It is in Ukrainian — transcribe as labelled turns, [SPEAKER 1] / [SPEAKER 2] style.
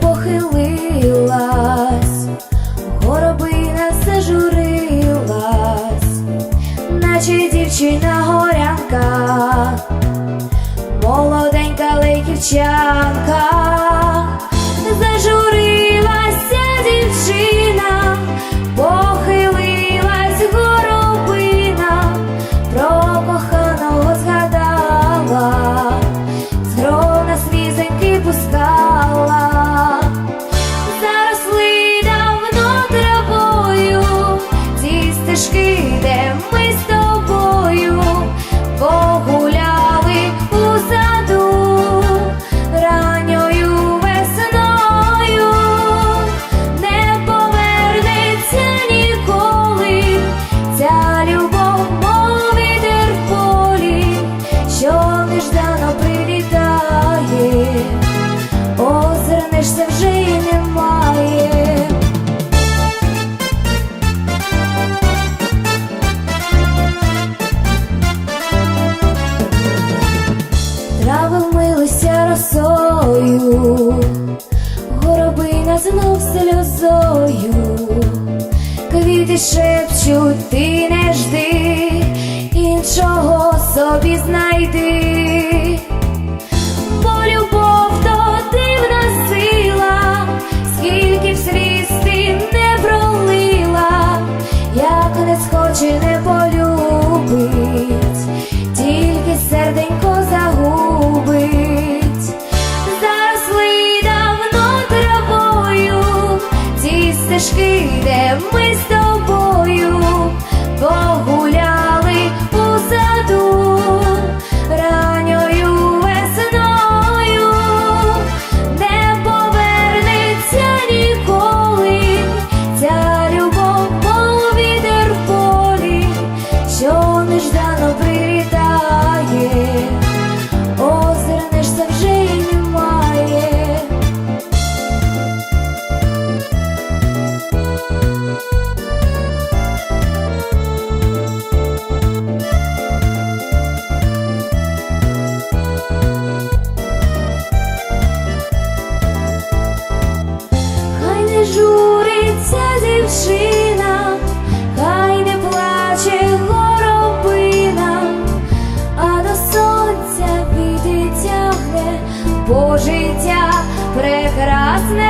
[SPEAKER 1] Похилилась, горобина зажурилась, наче дівчина горянка, молода далеких чанках, зажури. знов сльозою, квіти шепчуть, ти не жди, іншого собі знайди. Aşk дівчина, хай не плаче горобина, а до сонця війти тягне, бо життя прекрасне.